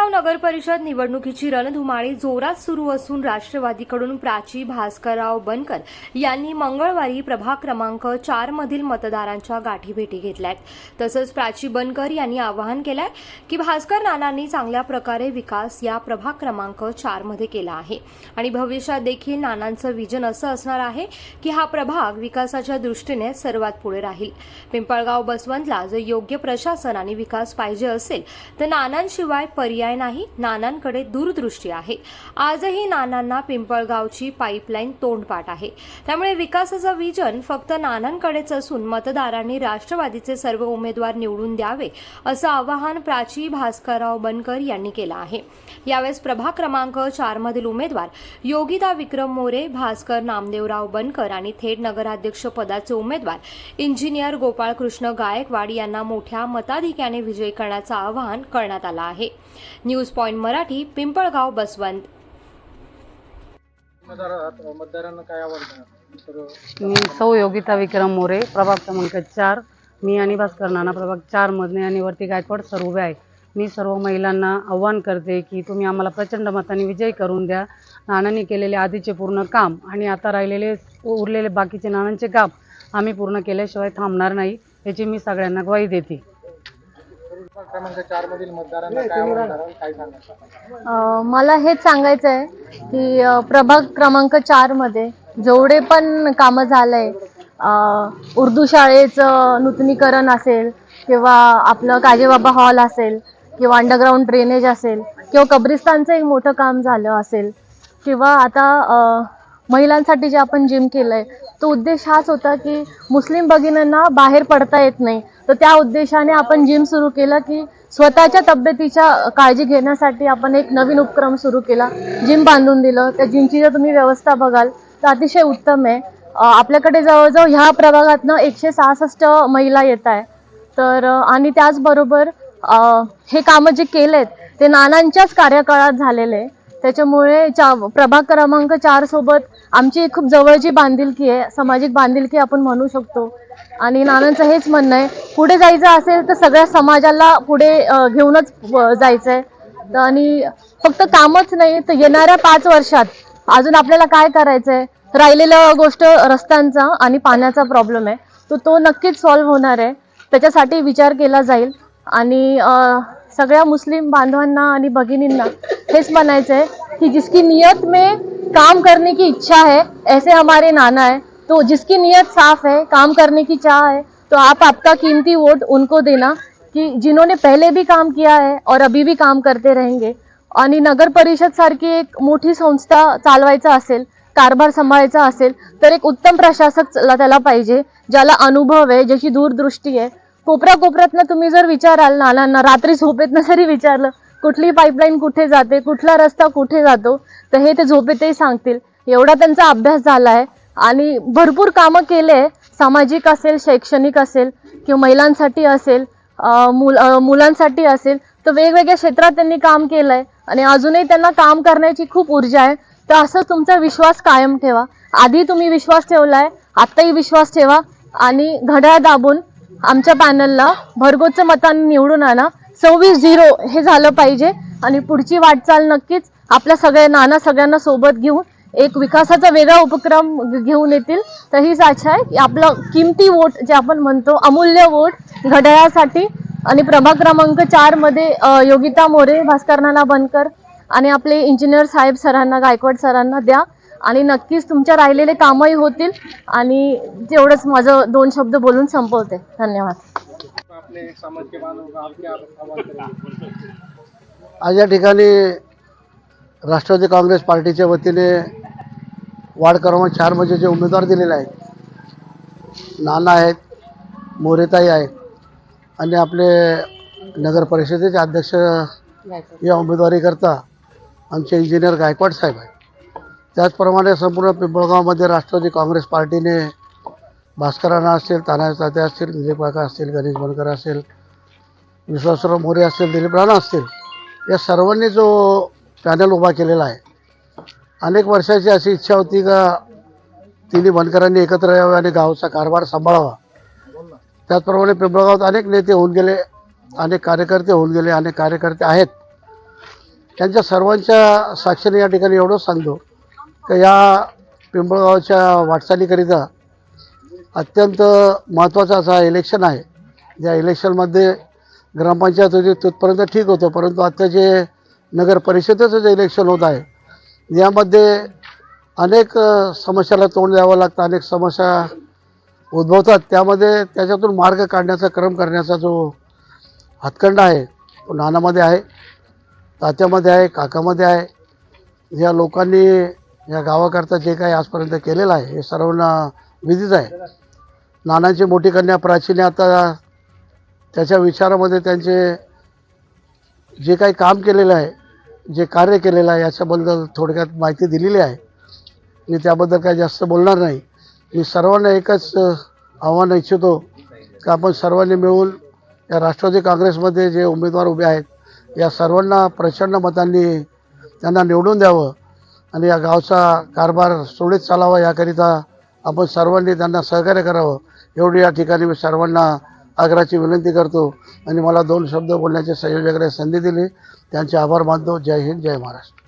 पिंपळगाव नगर परिषद निवडणुकीची रणधुमाळी जोरात सुरू असून राष्ट्रवादीकडून प्राची भास्करराव बनकर यांनी मंगळवारी प्रभाग क्रमांक चार मधील मतदारांच्या गाठीभेटी आहेत तसंच प्राची बनकर यांनी आवाहन केलंय की भास्कर नानांनी चांगल्या प्रकारे विकास या प्रभाग क्रमांक चारमध्ये केला आहे. आणि भविष्यात देखील नानांचं विजन असं असणार आहे की हा प्रभाग विकासाच्या दृष्टीने सर्वात पुढे राहील. पिंपळगाव बसवंतला जर योग्य प्रशासन आणि विकास पाहिजे असेल तर नानांशिवाय पर्याय नाही नानांकडे दूरदृष्टी आहे. आजही नानांना पिंपळगावची पाईपलाईन तोंडपाठ आहे. त्यामुळे विकासाचं विजन फक्त नानांकडेच असून मतदारांनी राष्ट्रवादीचे सर्व उमेदवार निवडून द्यावे असं आवाहन प्राची भास्करराव बनकर यांनी केलं आहे. यावेळेस प्रभाग क्रमांक चार मधील उमेदवार योगिता विक्रम मोरे भास्कर नामदेवराव बनकर आणि थेट नगराध्यक्ष पदाचे उमेदवार इंजिनियर गोपाळकृष्ण गायकवाड यांना मोठ्या मताधिक्याने विजयी करण्याचं आवाहन करण्यात आलं आहे. News point Marathi Pimpalgaon Baswant. मतदारांना काय मी सौ योगिता विक्रम मोरे प्रभाग क्रमांक चार. मी आणि भास्कर नाना प्रभाग चार मधने आणि वरती गायकवाड सर उभे आहे. मी सर्व महिलांना आव्हान करते की तुम्ही आम्हाला प्रचंड मताने विजयी करून द्या. नानांनी केलेले आधीचे पूर्ण काम आणि आता राहिलेले उरलेले बाकीचे नानांचे काम आम्ही पूर्ण केल्याशिवाय थांबणार नाही याची मी सगळ्यांना ग्वाही देते. क्रमांक चार मधील मतदारांना काय काय सांगाल अ, मला हेच सांगायचं आहे की अ, प्रभाग क्रमांक चारमध्ये जेवढे पण कामं झालंय अ, उर्दू शाळेचं नूतनीकरण असेल किंवा आपलं काजेबाबा हॉल असेल किंवा अंडरग्राऊंड ड्रेनेज असेल किंवा कब्रिस्तानचं एक मोठं काम झालं असेल किंवा आता अ, महिलांसाठी जे आपण जिम केलंय तो उद्देश हाच होता की मुस्लिम भगिनींना बाहेर पडता येत नाही. तर त्या उद्देशाने आपण जिम सुरू केलं की स्वतःच्या तब्येतीच्या काळजी घेण्यासाठी आपण एक नवीन उपक्रम सुरू केला. जिम बांधून दिलं. त्या जिमची जर तुम्ही व्यवस्था बघाल तर अतिशय उत्तम आहे. आपल्याकडे जवळजवळ ह्या प्रभागातनं एकशे सहासष्ट महिला येत आहे. तर आणि त्याचबरोबर हे कामं जे केलेत ते नानांच्याच कार्यकाळात झालेले आहे. त्याच्यामुळे चा प्रभाग क्रमांक चार सोबत आमची खूप जवळची बांधिलकी आहे सामाजिक बांधिलकी आपण म्हणू शकतो. आणि नानांचं हेच म्हणणं आहे पुढे जायचं असेल तर सगळ्या समाजाला पुढे घेऊनच जायचं आहे आणि फक्त कामच नाही तर येणाऱ्या पाच वर्षात अजून आपल्याला काय करायचं आहे राहिलेलं गोष्ट रस्त्यांचा आणि पाण्याचा प्रॉब्लेम आहे. तो तो नक्कीच सॉल्व्ह होणार आहे. त्याच्यासाठी विचार केला जाईल. आणि सगळ्या मुस्लिम बांधवांना आणि भगिनींना हेच म्हणायचं आहे की जिसकी नियत में काम करने की इच्छा है ऐसे हमारे नाना है। तो जिसकी नियत साफ है काम करने की चाह है तो आप आपका कीमती वोट उनको देना की जिन्होंने पहले भी काम किया है और अभी भी काम करते रहेंगे। आणि नगर परिषद सारखी एक मोठी संस्था चालवायचा असेल कारभार सांभाळायचा असेल तर एक उत्तम प्रशासक त्याला पाहिजे ज्याला अनुभव आहे ज्याची दूरदृष्टी आहे. कोपऱ्या कोपऱ्यातनं तुम्ही जर विचाराल नानांना रात्री झोपेतनं जरी विचारलं कुठली पाईपलाईन कुठे जाते कुठला रस्ता कुठे जातो तर हे ते झोपेतही सांगतील. एवढा त्यांचा अभ्यास झाला आहे आणि भरपूर कामं केले सामाजिक असेल शैक्षणिक असेल किंवा महिलांसाठी असेल मुल मुलांसाठी असेल तर वेगवेगळ्या क्षेत्रात त्यांनी काम केलंय आणि अजूनही त्यांना काम करण्याची खूप ऊर्जा आहे. तर असं तुमचा विश्वास कायम ठेवा. आधी तुम्ही विश्वास ठेवलाय आत्ताही विश्वास ठेवा आणि घड्याळ दाबून आमच्या पॅनलला भरगोचं मतांनी निवडून आणा. सव्वीस झिरो हे झालं पाहिजे आणि पुढची वाटचाल नक्कीच आपल्या सगळ्या नाना सगळ्यांना सोबत घेऊन एक विकासाचा वेगळा उपक्रम घेऊन येतील. तर हीच आशा आहे की आपलं किमती वोट जे आपण म्हणतो अमूल्य वोट घड्याळासाठी आणि प्रभाग क्रमांक चारमध्ये योगिता मोरे भास्कर नाना बनकर आणि आपले इंजिनियर साहेब सरांना गायकवाड सरांना द्या. आणि नक्कीच तुमच्या राहिलेले कामही होतील आणि तेवढंच माझं दोन शब्द बोलून संपवते. धन्यवाद. आज या ठिकाणी राष्ट्रवादी काँग्रेस पार्टीच्या वतीने वार्ड क्रमांक चारमध्ये जे उमेदवार दिलेले आहेत नाना आहेत मोरेताई आहेत आणि आपले नगर परिषदेचे अध्यक्ष या उमेदवारीकरता आमचे इंजिनियर गायकवाड साहेब आहेत. त्याचप्रमाणे संपूर्ण पिंपळगावमध्ये राष्ट्रवादी काँग्रेस पार्टीने भास्करांना असतील ताना तात्या असतील दिलीप काका असतील गणेश बनकर असेल विश्वासराव मोरे असतील दिलीप राणा असतील या सर्वांनी जो पॅनल उभा केलेला आहे अनेक वर्षाची अशी इच्छा होती का तिन्ही बनकरांनी एकत्र यावे आणि गावचा कारभार सांभाळावा. त्याचप्रमाणे पिंपळगावात अनेक नेते होऊन गेले अनेक कार्यकर्ते होऊन गेले अनेक कार्यकर्ते आहेत. त्यांच्या सर्वांच्या साक्षीने या ठिकाणी एवढंच सांगतो. तर या पिंपळगावच्या वाटचालीकरिता अत्यंत महत्त्वाचं असा इलेक्शन आहे. या इलेक्शनमध्ये ग्रामपंचायत होती तिथपर्यंत ठीक होतं परंतु आता जे नगर परिषदेचं जे इलेक्शन होत आहे यामध्ये अनेक समस्याला तोंड द्यावं लागतं अनेक समस्या उद्भवतात. त्यामध्ये त्याच्यातून मार्ग काढण्याचा क्रम करण्याचा जो हातखंड आहे तो नानामध्ये आहे तात्यामध्ये आहे काकामध्ये आहे. या लोकांनी या गावाकरता जे काही आजपर्यंत केलेलं आहे हे सर्वांना विदित आहे. नानांची मोठी कन्या प्राचीने आता त्याच्या विचारामध्ये त्यांचे जे काही काम केलेलं आहे जे कार्य केलेलं आहे याच्याबद्दल थोडक्यात माहिती दिलेली आहे. मी त्याबद्दल काही जास्त बोलणार नाही. मी सर्वांना एकच आव्हान इच्छितो की आपण सर्वांनी मिळून या राष्ट्रवादी काँग्रेसमध्ये जे उमेदवार उभे आहेत या सर्वांना प्रचंड मतांनी त्यांना निवडून द्यावं. आणि या गावचा कारभार सुरळीत चालावा याकरिता आपण सर्वांनी त्यांना सहकार्य करावं. एवढी या ठिकाणी मी सर्वांना आग्रहाची विनंती करतो आणि मला दोन शब्द बोलण्याचे संयोजकाने संधी दिली. त्यांचे आभार मानतो. जय हिंद जय महाराष्ट्र.